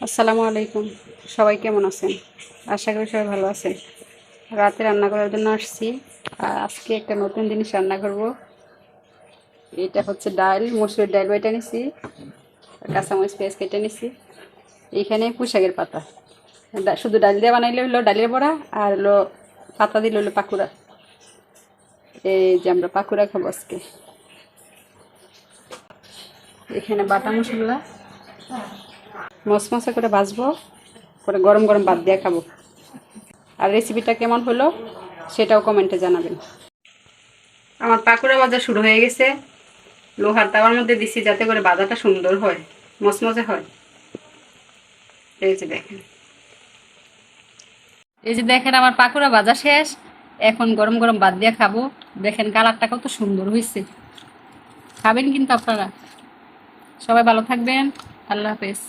আসসালামু আলাইকুম। সবাই কেমন আছেন? আশা করি সবাই ভালো আছেন। রাতে রান্না করার জন্য আসছি। আর আজকে একটা নতুন জিনিস রান্না করব। এটা হচ্ছে ডাল, মসুরের ডাল বাইটা নিছি। কাঁচামরিচ, পেঁয়াজ কেটে নিছি। এইখানে পুঁশাকের পাতা। শুধু ডাল দিয়ে বানাইলে হলো ডালের বড়া আর হলো পাতা দিলে হলো পাকুড়া। এই যে আমরা পাকুড়া খাব আজকে। এখানে বাটা মশলা। মশমশা করে ভাজবো করে গরম গরম বাদ দিয়ে খাব। আর রেসিপিটা কেমন হলো সেটাও কমেন্টে জানাবেন। আমার পাকুড়া ভাজা শুরু হয়ে গেছে। লোহার তাওয়ার মধ্যে দিছি যাতে করে ভাজাটা সুন্দর হয় মচমচে হয়। এই যে দেখেন। এই যে দেখেন আমার পাকুড়া ভাজা শেষ। এখন গরম গরম বাদ দিয়ে খাব। দেখেন কালারটা কত সুন্দর হয়েছে খাবেন কিন্তু আপনারা। সবাই ভালো থাকবেন। আল্লাহ হাফেজ।